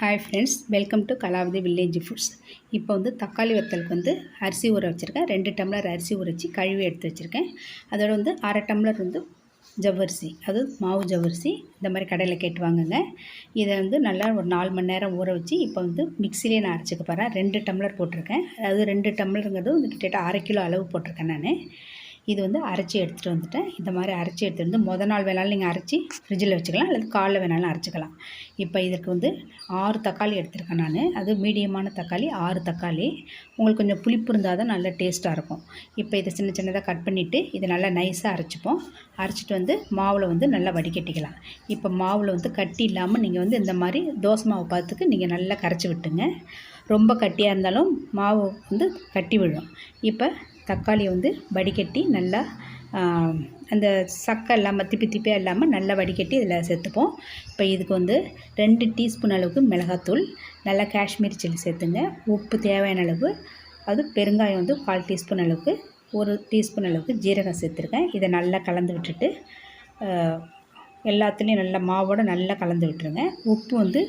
Hi friends welcome to Kalavathi village foods இப்போ வந்து தக்காளி வத்தலுக்கு வந்து அரிசி ஊற வச்சுருக்கேன். ரெண்டு டம்ளர் அரிசி ஊற வச்சு கழுவி எடுத்து வச்சுருக்கேன். அதோட வந்து அரை டம்ளர் வந்து ஜவ்வரிசி அது மாவு ஜவ்வரிசி இந்த மாதிரி கடையில் கேட்டு வாங்குங்க. இதை வந்து நல்லா ஒரு நாலு மணி நேரம் ஊற வச்சு இப்போ வந்து மிக்சிலே நான் அரைச்சிக்க போகிறேன் ரெண்டு டம்ளர் போட்டிருக்கேன். அதாவது ரெண்டு டம்ளருங்கிறது வந்து கிட்டத்தட்ட அரை கிலோ அளவு போட்டிருக்கேன் நான். இது வந்து அரைச்சி எடுத்துகிட்டு வந்துட்டேன். இந்த மாதிரி அரைச்சி எடுத்துகிட்டு வந்து மொதல் நாள் வேணாலும் நீங்கள் அரைச்சி ஃப்ரிட்ஜில் வச்சுக்கலாம் அல்லது காலைல வேணாலும் அரைச்சிக்கலாம். இப்போ இதற்கு வந்து ஆறு தக்காளி எடுத்துருக்கேன் நான். அது மீடியமான தக்காளி ஆறு தக்காளி. உங்களுக்கு கொஞ்சம் புளிப்பு இருந்தால் தான் நல்ல டேஸ்ட்டாக இருக்கும். இப்போ இதை சின்ன சின்னதாக கட் பண்ணிவிட்டு இதை நல்லா நைஸாக அரைச்சிப்போம். அரைச்சிட்டு வந்து மாவில் வந்து நல்லா வடிகட்டிக்கலாம். இப்போ மாவில் வந்து கட்டி இல்லாமல் நீங்கள் வந்து இந்த மாதிரி தோசை மாவு பார்த்துக்கு நீங்கள் நல்லா கரைச்சி விட்டுங்க. ரொம்ப கட்டியாக இருந்தாலும் மாவு வந்து கட்டி விழும். இப்போ தக்காளியை வந்து வடிகட்டி நல்லா அந்த சக்கை இல்லாமல் திப்பி திப்பியாக இல்லாமல் நல்லா வடிகட்டி இதில் சேர்த்துப்போம். இப்போ இதுக்கு வந்து ரெண்டு டீஸ்பூன் அளவுக்கு மிளகாத்தூள் நல்லா காஷ்மீரி சில்லி சேர்த்துங்க. உப்பு தேவையான அளவு அது பெருங்காயம் வந்து கால் டீஸ்பூன் அளவுக்கு ஒரு டீஸ்பூன் அளவுக்கு ஜீரகம் சேர்த்துருக்கேன். இதை நல்லா கலந்து விட்டுட்டு எல்லாத்துலேயும் நல்லா மாவோடு நல்லா கலந்து விட்டுருங்க. உப்பு வந்து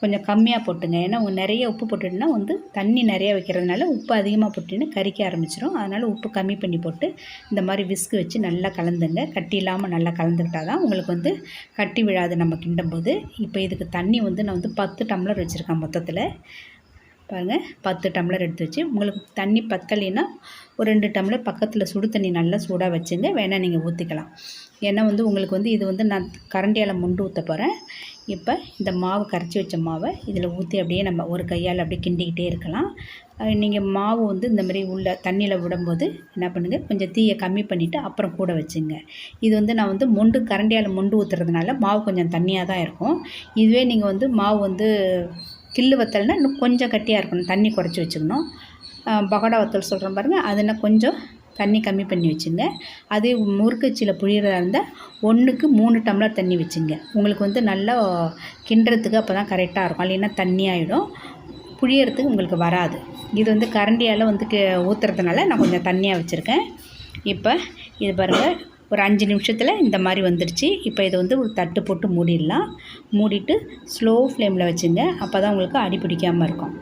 கொஞ்சம் கம்மியாக போட்டுங்க. ஏன்னா நிறைய உப்பு போட்டுட்டுனா வந்து தண்ணி நிறையா வைக்கிறதுனால உப்பு அதிகமாக போட்டுன்னு கறிக்க ஆரம்பிச்சிடும் அதனால் உப்பு கம்மி பண்ணி போட்டு இந்த மாதிரி விஸ்கு வச்சு நல்லா கலந்துங்க. கட்டி இல்லாமல் நல்லா கலந்துக்கிட்டால் தான் உங்களுக்கு வந்து கட்டி விழாது நம்ம கிண்டும் போது இப்போ இதுக்கு தண்ணி வந்து நான் வந்து பத்து டம்ளர் வச்சுருக்கேன் மொத்தத்தில். பாருங்கள் பத்து டம்ளர் எடுத்து வச்சு உங்களுக்கு தண்ணி பத்தலைன்னா ஒரு ரெண்டு டம்ளர் பக்கத்தில் சுடு தண்ணி நல்லா சூடாக வச்சுங்க வேணால் நீங்கள் ஊற்றிக்கலாம் ஏன்னா வந்து உங்களுக்கு வந்து இது வந்து நான் கரண்டியால் முண்டு ஊற்ற போகிறேன் இப்போ இந்த மாவு கரைச்சி வச்ச மாவை இதில் ஊற்றி அப்படியே நம்ம ஒரு கையால் அப்படியே கிண்டிக்கிட்டே இருக்கலாம். நீங்கள் மாவு வந்து இந்த மாதிரி உள்ள தண்ணியில் விடும்போது என்ன பண்ணுங்கள் கொஞ்சம் தீயை கம்மி பண்ணிவிட்டு அப்புறம் கூட வச்சுங்க. இது வந்து நான் வந்து மொண்டு கரண்டியால் மொண்டு ஊற்றுறதுனால மாவு கொஞ்சம் தண்ணியாக தான் இருக்கும். இதுவே நீங்கள் வந்து மாவு வந்து கில்லு வத்தல்னால் இன்னும் கொஞ்சம் கட்டியாக இருக்கணும். தண்ணி குறைச்சி வச்சுக்கணும். பகோடா வத்தல் சொல்கிறேன் பாருங்கள் அதில் கொஞ்சம் தண்ணி கம்மி பண்ணி வச்சுங்க. அதே முறுக்கச்சியில் புழியறதா இருந்தால் ஒன்றுக்கு மூணு டம்ளர் தண்ணி வச்சுங்க. உங்களுக்கு வந்து நல்லா கிண்டுறதுக்கு அப்போ தான் கரெக்டாக இருக்கும். இல்லைன்னா தண்ணி ஆகிடும் புழியறதுக்கு உங்களுக்கு வராது. இது வந்து கரண்டியால் வந்து ஊற்றுறதுனால நான் கொஞ்சம் தண்ணியாக வச்சுருக்கேன். இப்போ இது பாருங்கள் ஒரு அஞ்சு நிமிஷத்தில் இந்த மாதிரி வந்துடுச்சு இப்போ இதை வந்து ஒரு தட்டு போட்டு மூடிடலாம். மூடிட்டு ஸ்லோ ஃப்ளேமில் வச்சுங்க. அப்போ தான் உங்களுக்கு அடி பிடிக்காமல் இருக்கும்.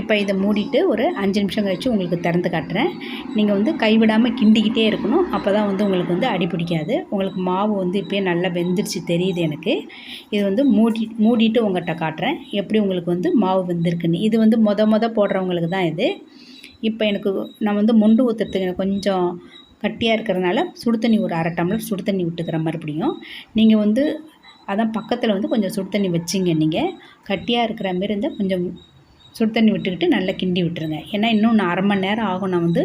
இப்போ இதை மூடிட்டு ஒரு அஞ்சு நிமிஷம் கழித்து உங்களுக்கு திறந்து காட்டுறேன். நீங்கள் வந்து கைவிடாமல் கிண்டிக்கிட்டே இருக்கணும். அப்போ தான் வந்து உங்களுக்கு வந்து அடி பிடிக்காது. உங்களுக்கு மாவு வந்து இப்போயே நல்லா வெந்துருச்சு தெரியுது எனக்கு. இது வந்து மூடி மூடிட்டு உங்கள்கிட்ட காட்டுறேன். எப்படி உங்களுக்கு வந்து மாவு வெந்திருக்குன்னு. இது வந்து மொத மொதல் போடுறவங்களுக்கு தான் இது. இப்போ எனக்கு நான் வந்து முண்டு ஊற்றுறதுக்கு கொஞ்சம் கட்டியாக இருக்கிறதுனால சுடு தண்ணி ஒரு அரை டம்ளர் சுடு தண்ணி விட்டுக்கிற மறுபடியும். நீங்கள் வந்து அதான் பக்கத்தில் வந்து கொஞ்சம் சுடு தண்ணி வச்சிங்க நீங்கள் கட்டியாக இருக்கிற மாரி இருந்தால் கொஞ்சம் சுடு தண்ணி விட்டுக்கிட்டு நல்லா கிண்டி விட்டுருங்க. ஏன்னா இன்னும் அரை மணி நேரம் ஆகும் நான் வந்து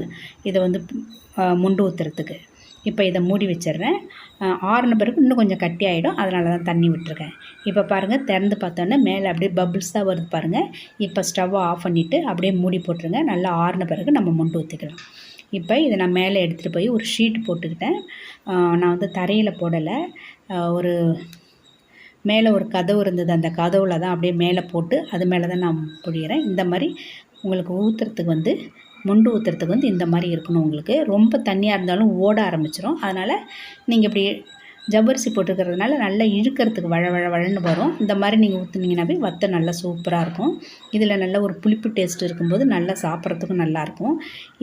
இதை வந்து முண்டு ஊற்றுறதுக்கு இப்போ இதை மூடி வச்சிடுறேன். ஆறுன பிறகு இன்னும் கொஞ்சம் கட்டி ஆகிடும் அதனால தான் தண்ணி விட்டுருக்கேன். இப்போ பாருங்கள் திறந்து பார்த்தோன்னே மேலே அப்படியே பபிள்ஸ் தான் வருது பாருங்கள் இப்போ ஸ்டவ்வை ஆஃப் பண்ணிவிட்டு அப்படியே மூடி போட்டுருங்க. நல்லா ஆறுன பிறகு நம்ம முண்டு ஊற்றிக்கலாம் இப்போ இதை நான் மேலே எடுத்துகிட்டு போய் ஒரு ஷீட் போட்டுக்கிட்டேன். நான் வந்து தரையில் போடலை. ஒரு மேலே ஒரு கதவு இருந்தது. அந்த கதவில் தான் அப்படியே மேலே போட்டு அது மேலே தான் நான் புழியிறேன். இந்த மாதிரி உங்களுக்கு ஊற்றுறதுக்கு வந்து முண்டு ஊற்றுறதுக்கு வந்து இந்த மாதிரி இருக்கணும் உங்களுக்கு. ரொம்ப தண்ணியாக இருந்தாலும் ஓட ஆரம்பிச்சிடும் அதனால் நீங்கள் இப்படி ஜவ்வரிசி போட்டுருக்கிறதுனால நல்லா இழுக்கிறதுக்கு வழ வழ வழன்னு வரும். இந்த மாதிரி நீங்கள் ஊற்றுனீங்கன்னாவே வத்தை நல்லா சூப்பராக இருக்கும். இதில் நல்ல ஒரு புளிப்பு டேஸ்ட் இருக்கும்போது நல்லா சாப்பிட்றதுக்கும் நல்லாயிருக்கும்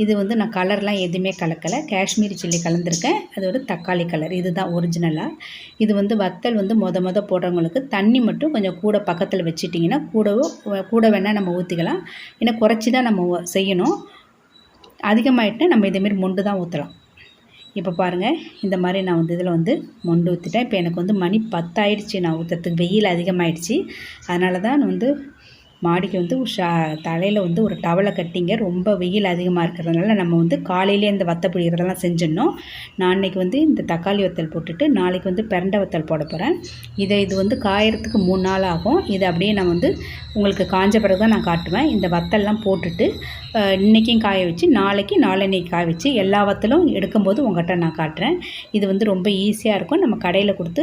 இது வந்து நான் கலர்லாம் எதுவுமே கலக்கலை. காஷ்மீரி சில்லி கலந்துருக்கேன். அதோட தக்காளி கலர் இது தான் ஒரிஜினலாக இது வந்து வத்தல் வந்து மொத மொத போடுறவங்களுக்கு தண்ணி மட்டும் கொஞ்சம் கூட பக்கத்தில் வச்சுட்டிங்கன்னா கூடவோ கூட வேணால் நம்ம ஊற்றிக்கலாம் ஏன்னா குறைச்சி தான் நம்ம செய்யணும். அதிகமாகிட்டுனா நம்ம இதேமாரி மொண்டு தான் ஊற்றலாம் இப்போ பாருங்கள் இந்த மாதிரி நான் வந்து இதில் வந்து மொண்டு ஊற்றிட்டேன் இப்போ எனக்கு வந்து மணி பத்தாயிடுச்சு. நான் ஊற்றுறதுக்கு வெயில் அதிகமாகிடுச்சு அதனால தான் வந்து மாடிக்கு வந்து ஷா தலையில் வந்து ஒரு டவலை கட்டிங்க. ரொம்ப வெயில் அதிகமாக இருக்கிறதுனால நம்ம வந்து காலையிலே இந்த வத்த புழிகிறதெல்லாம் செஞ்சிடணும். நான் அன்றைக்கி வந்து இந்த தக்காளி வத்தல் போட்டுட்டு நாளைக்கு வந்து பெரண்டை வத்தல் போட போகிறேன் இதை இது வந்து காயறதுக்கு மூணு நாள் ஆகும். இதை அப்படியே நான் வந்து உங்களுக்கு காஞ்ச பிறகு தான் நான் காட்டுவேன். இந்த வத்தல்லாம் போட்டுட்டு இன்றைக்கும் காய வச்சு நாளைக்கு நாளன்னைக்கு காய வச்சு எல்லா வத்தலும் எடுக்கும்போது உங்கள்கிட்ட நான் காட்டுறேன். இது வந்து ரொம்ப ஈஸியாக இருக்கும். நம்ம கடையில் கொடுத்து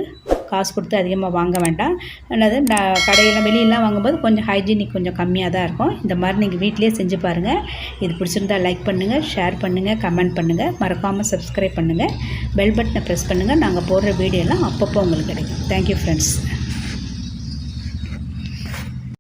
காசு கொடுத்து அதிகமாக வாங்க வேண்டாம். என்னது கடையில் வெளியெல்லாம் வாங்கும்போது கொஞ்சம் ஹைஜீனிக் கொஞ்சம் கம்மியாக தான் இருக்கும். இந்த மாதிரி நீங்கள் வீட்டிலே செஞ்சு பாருங்கள் இது பிடிச்சிருந்தா லைக் பண்ணுங்கள் ஷேர் பண்ணுங்கள் கமெண்ட் பண்ணுங்கள் மறக்காமல் சப்ஸ்கிரைப் பண்ணுங்கள் பெல் பட்டனை ப்ரெஸ் பண்ணுங்கள் நாங்கள் போடுற வீடியோலாம் அப்பப்போ உங்களுக்கு கிடைக்கும். Thank you friends